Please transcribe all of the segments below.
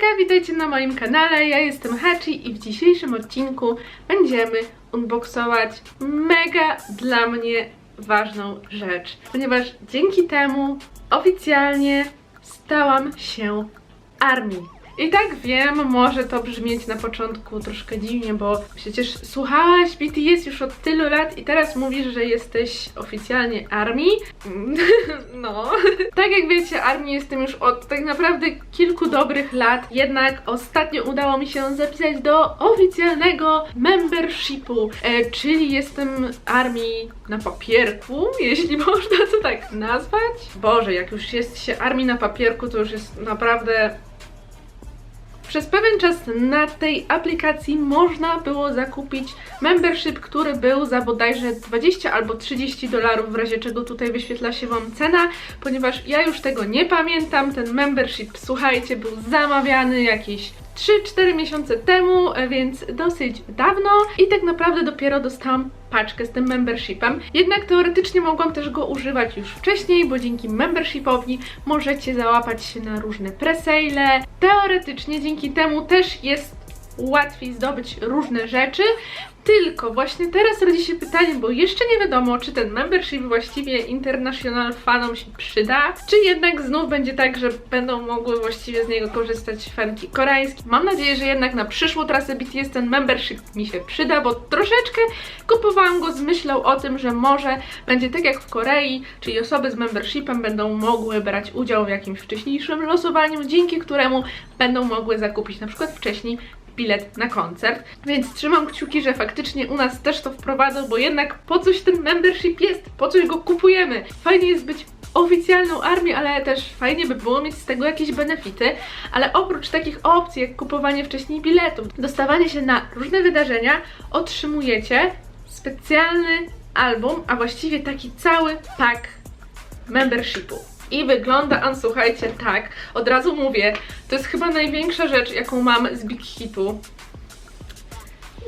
Hejka, witajcie na moim kanale, ja jestem Hachi i w dzisiejszym odcinku będziemy unboxować mega dla mnie ważną rzecz, ponieważ dzięki temu oficjalnie stałam się armii. I tak wiem, może to brzmieć na początku troszkę dziwnie, bo przecież słuchałaś BTS już od tylu lat i teraz mówisz, że jesteś oficjalnie armii. No. Tak jak wiecie, armii jestem już od tak naprawdę kilku dobrych lat, jednak ostatnio udało mi się zapisać do oficjalnego membershipu, e, czyli jestem armii na papierku, jeśli można to tak nazwać. Boże, jak już jest się armii na papierku, to już jest naprawdę przez pewien czas na tej aplikacji można było zakupić membership, który był za bodajże 20 albo 30 dolarów, w razie czego tutaj wyświetla się Wam cena, ponieważ ja już tego nie pamiętam. Ten membership, słuchajcie, był zamawiany jakieś 3-4 miesiące temu, więc dosyć dawno i tak naprawdę dopiero dostałam paczkę z tym membershipem. Jednak teoretycznie mogłam też go używać już wcześniej, bo dzięki membershipowi możecie załapać się na różne presale. Teoretycznie dzięki temu też jest łatwiej zdobyć różne rzeczy. Tylko właśnie teraz rodzi się pytanie, bo jeszcze nie wiadomo, czy ten membership właściwie International fanom się przyda, czy jednak znów będzie tak, że będą mogły właściwie z niego korzystać fanki koreańskie. Mam nadzieję, że jednak na przyszłą trasę BTS ten membership mi się przyda, bo troszeczkę kupowałam go z myślą o tym, że może będzie tak jak w Korei, czyli osoby z membershipem będą mogły brać udział w jakimś wcześniejszym losowaniu, dzięki któremu będą mogły zakupić na przykład wcześniej bilet na koncert. Więc trzymam kciuki, że faktycznie u nas też to wprowadzą, bo jednak po coś ten membership jest, po coś go kupujemy. Fajnie jest być oficjalną armią, ale też fajnie by było mieć z tego jakieś benefity. Ale oprócz takich opcji jak kupowanie wcześniej biletów, dostawanie się na różne wydarzenia, otrzymujecie specjalny album, a właściwie taki cały pack membershipu. I wygląda on, słuchajcie, tak. Od razu mówię, to jest chyba największa rzecz, jaką mam z Big Hitu.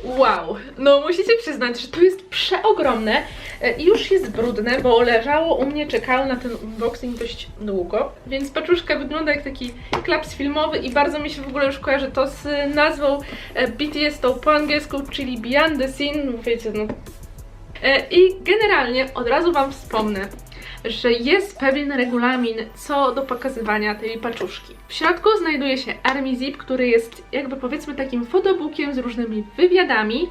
Wow, no musicie przyznać, że to jest przeogromne e, i już jest brudne, bo leżało u mnie, czekało na ten unboxing dość długo, więc paczuszka wygląda jak taki klaps filmowy i bardzo mi się w ogóle już kojarzy to z nazwą e, BTS tą po angielsku, czyli Beyond the Scene, wiecie, no. E, I generalnie od razu Wam wspomnę, że jest pewien regulamin co do pokazywania tej paczuszki. W środku znajduje się Army Zip, który jest jakby powiedzmy takim fotobookiem z różnymi wywiadami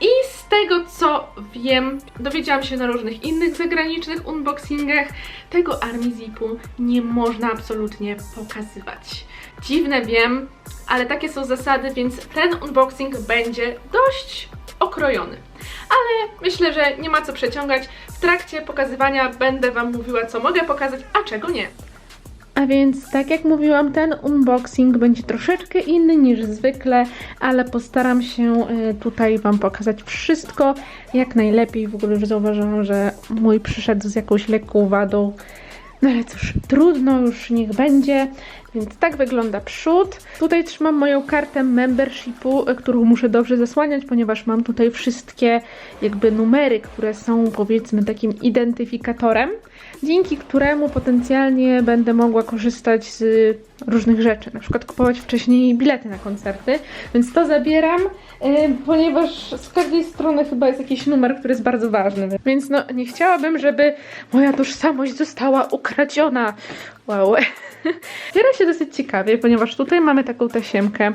i z tego co wiem, dowiedziałam się na różnych innych zagranicznych unboxingach, tego Army Zipu nie można absolutnie pokazywać. Dziwne wiem, ale takie są zasady, więc ten unboxing będzie dość okrojony. Ale myślę, że nie ma co przeciągać. W trakcie pokazywania będę Wam mówiła, co mogę pokazać, a czego nie. A więc, tak jak mówiłam, ten unboxing będzie troszeczkę inny niż zwykle, ale postaram się y, tutaj Wam pokazać wszystko jak najlepiej. W ogóle już zauważyłam, że mój przyszedł z jakąś lekką wadą. No ale cóż, trudno, już niech będzie. Więc tak wygląda przód. Tutaj trzymam moją kartę membershipu, y, którą muszę dobrze zasłaniać, ponieważ mam tutaj wszystkie jakby numery, które są powiedzmy takim identyfikatorem, dzięki któremu potencjalnie będę mogła korzystać z różnych rzeczy, na przykład kupować wcześniej bilety na koncerty, więc to zabieram, y, ponieważ z każdej strony chyba jest jakiś numer, który jest bardzo ważny, więc no nie chciałabym, żeby moja tożsamość została ukradziona. Wow. Zbiera się dosyć ciekawie, ponieważ tutaj mamy taką tasiemkę.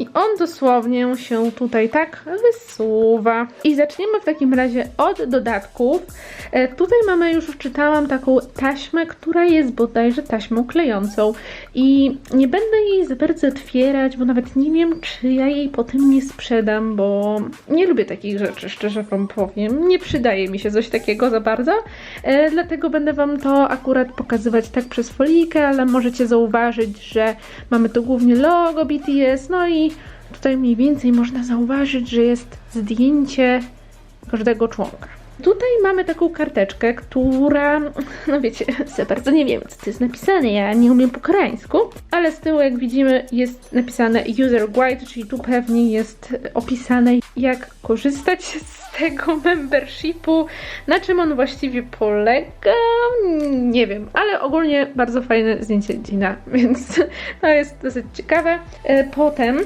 I on dosłownie się tutaj tak wysuwa. I zaczniemy w takim razie od dodatków. E, tutaj mamy, już czytałam, taką taśmę, która jest bodajże taśmą klejącą. I nie będę jej za bardzo otwierać, bo nawet nie wiem, czy ja jej potem nie sprzedam, bo nie lubię takich rzeczy, szczerze Wam powiem. Nie przydaje mi się coś takiego za bardzo. E, dlatego będę Wam to akurat pokazywać tak przez folijkę, ale możecie zauważyć, że mamy tu głównie logo BTS, no i tutaj mniej więcej można zauważyć, że jest zdjęcie każdego członka. Tutaj mamy taką karteczkę, która, no wiecie, za bardzo nie wiem, co to jest napisane, ja nie umiem po koreańsku, ale z tyłu, jak widzimy, jest napisane user guide, czyli tu pewnie jest opisane, jak korzystać z tego membershipu, na czym on właściwie polega, nie wiem, ale ogólnie bardzo fajne zdjęcie Dina, więc to jest dosyć ciekawe. E, Potem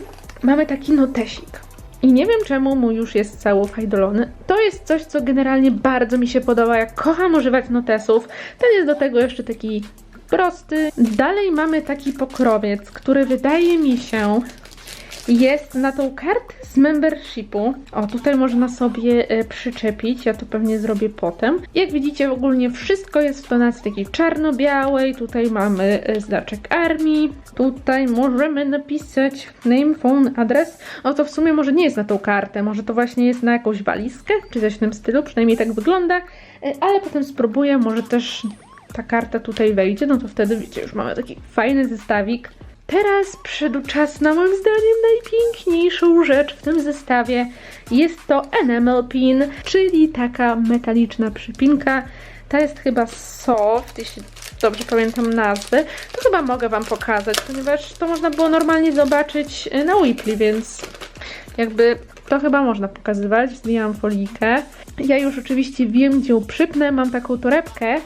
mamy taki notesik. I nie wiem czemu mu już jest cały fajdolony. To jest coś, co generalnie bardzo mi się podoba. Ja kocham używać notesów. Ten jest do tego jeszcze taki prosty. Dalej mamy taki pokrowiec, który wydaje mi się jest na tą kartę z membershipu. O, tutaj można sobie e, przyczepić, ja to pewnie zrobię potem. Jak widzicie, ogólnie wszystko jest w tonacji takiej czarno-białej. Tutaj mamy e, znaczek armii. Tutaj możemy napisać name, phone, adres. O, to w sumie może nie jest na tą kartę, może to właśnie jest na jakąś walizkę, czy coś w tym stylu, przynajmniej tak wygląda. E, Ale potem spróbuję, może też ta karta tutaj wejdzie, no to wtedy wiecie, już mamy taki fajny zestawik. Teraz przyszedł czas na moim zdaniem najpiękniejszą rzecz w tym zestawie. Jest to enamel pin, czyli taka metaliczna przypinka. Ta jest chyba soft, jeśli dobrze pamiętam nazwy. To chyba mogę Wam pokazać, ponieważ to można było normalnie zobaczyć na Weebly, więc jakby to chyba można pokazywać. Zdjęłam folijkę. Ja już oczywiście wiem, gdzie ją przypnę. Mam taką torebkę,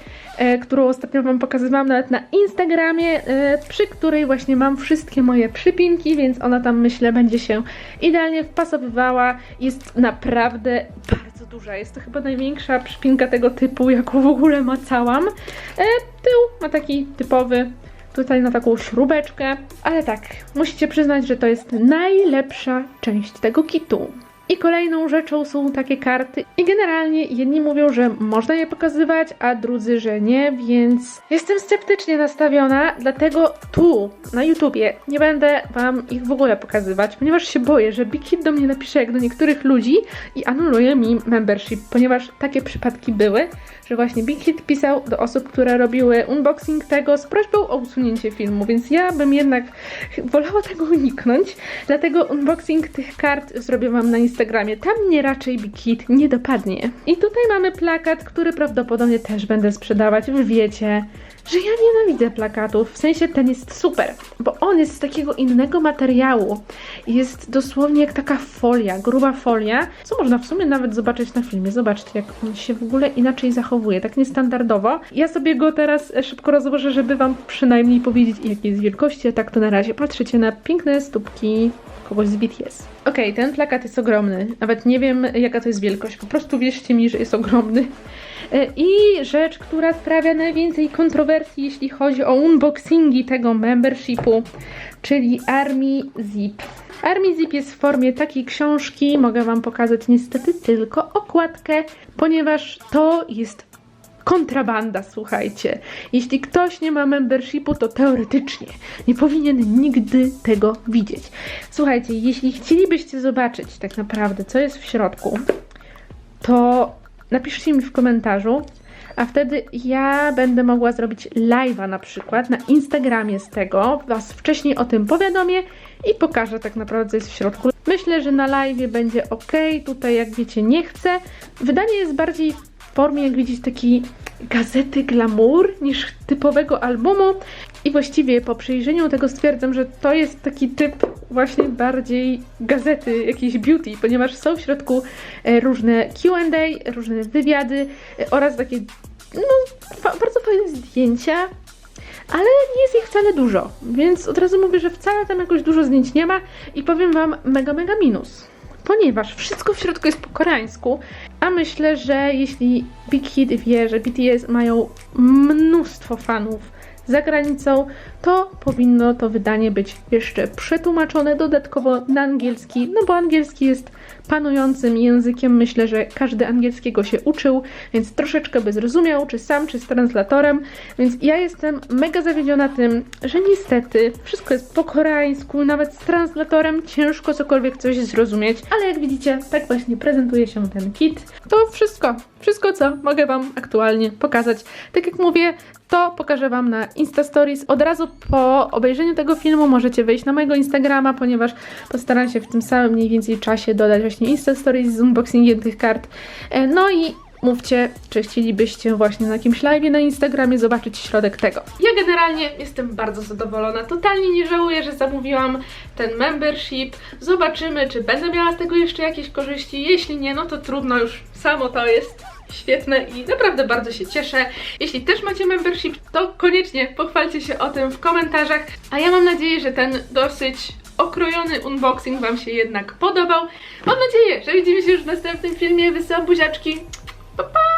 którą ostatnio Wam pokazywałam nawet na Instagramie, e, przy której właśnie mam wszystkie moje przypinki, więc ona tam myślę będzie się idealnie wpasowywała. Jest naprawdę bardzo duża. Jest to chyba największa przypinka tego typu, jaką w ogóle macałam. E, tył ma taki typowy tutaj na taką śrubeczkę, ale tak, musicie przyznać, że to jest najlepsza część tego kitu. I kolejną rzeczą są takie karty. I generalnie jedni mówią, że można je pokazywać, a drudzy, że nie, więc jestem sceptycznie nastawiona, dlatego tu na YouTubie nie będę Wam ich w ogóle pokazywać, ponieważ się boję, że Big Hit do mnie napisze jak do niektórych ludzi i anuluje mi membership, ponieważ takie przypadki były, że właśnie Big Hit pisał do osób, które robiły unboxing tego z prośbą o usunięcie filmu, więc ja bym jednak wolała tego uniknąć, dlatego unboxing tych kart zrobię Wam na Instagramie. Tam mnie raczej Big Hit nie dopadnie. I tutaj mamy plakat, który prawdopodobnie też będę sprzedawać. Wy wiecie, że ja nienawidzę plakatów, w sensie ten jest super, bo on jest z takiego innego materiału. Jest dosłownie jak taka folia, gruba folia, co można w sumie nawet zobaczyć na filmie. Zobaczcie, jak on się w ogóle inaczej zachowuje, tak niestandardowo. Ja sobie go teraz szybko rozłożę, żeby Wam przynajmniej powiedzieć, jakiej jest wielkości, tak to na razie patrzycie na piękne stópki kogoś z BTS. Okej, ten plakat jest ogromny. Nawet nie wiem, jaka to jest wielkość. Po prostu wierzcie mi, że jest ogromny. E, I rzecz, która sprawia najwięcej kontrowersji, jeśli chodzi o unboxingi tego membershipu, czyli Army Zip. Army Zip jest w formie takiej książki. Mogę Wam pokazać niestety tylko okładkę, ponieważ to jest kontrabanda, słuchajcie. Jeśli ktoś nie ma membershipu, to teoretycznie nie powinien nigdy tego widzieć. Słuchajcie, jeśli chcielibyście zobaczyć tak naprawdę, co jest w środku, to napiszcie mi w komentarzu, a wtedy ja będę mogła zrobić live'a na przykład na Instagramie z tego, Was wcześniej o tym powiadomię i pokażę tak naprawdę, co jest w środku. Myślę, że na live będzie ok, tutaj jak wiecie nie chcę. Wydanie jest bardziej w formie, jak widzicie, takiej gazety glamour niż typowego albumu i właściwie po przejrzeniu tego stwierdzam, że to jest taki typ właśnie bardziej gazety, jakiejś beauty, ponieważ są w środku e, różne Q&A, różne wywiady e, oraz takie no, bardzo fajne zdjęcia, ale nie jest ich wcale dużo, więc od razu mówię, że wcale tam jakoś dużo zdjęć nie ma i powiem Wam mega, mega minus. Ponieważ wszystko w środku jest po koreańsku, a myślę, że jeśli Big Hit wie, że BTS mają mnóstwo fanów za granicą, to powinno to wydanie być jeszcze przetłumaczone dodatkowo na angielski, no bo angielski jest panującym językiem. Myślę, że każdy angielskiego się uczył, więc troszeczkę by zrozumiał, czy sam, czy z translatorem. Więc ja jestem mega zawiedziona tym, że niestety wszystko jest po koreańsku, nawet z translatorem ciężko cokolwiek coś zrozumieć. Ale jak widzicie, tak właśnie prezentuje się ten kit. To wszystko. Wszystko, co mogę Wam aktualnie pokazać. Tak jak mówię, to pokażę Wam na Insta Stories. Od razu po obejrzeniu tego filmu możecie wejść na mojego Instagrama, ponieważ postaram się w tym samym mniej więcej czasie dodać właśnie Insta Stories z unboxingiem tych kart. E, No i Mówcie, czy chcielibyście właśnie na jakimś live na Instagramie zobaczyć środek tego. Ja generalnie jestem bardzo zadowolona. Totalnie nie żałuję, że zamówiłam ten membership. Zobaczymy, czy będę miała z tego jeszcze jakieś korzyści. Jeśli nie, no to trudno już. Samo to jest świetne i naprawdę bardzo się cieszę. Jeśli też macie membership, to koniecznie pochwalcie się o tym w komentarzach. A ja mam nadzieję, że ten dosyć okrojony unboxing Wam się jednak podobał. Mam nadzieję, że widzimy się już w następnym filmie. Wysyłam buziaczki. Pa, pa!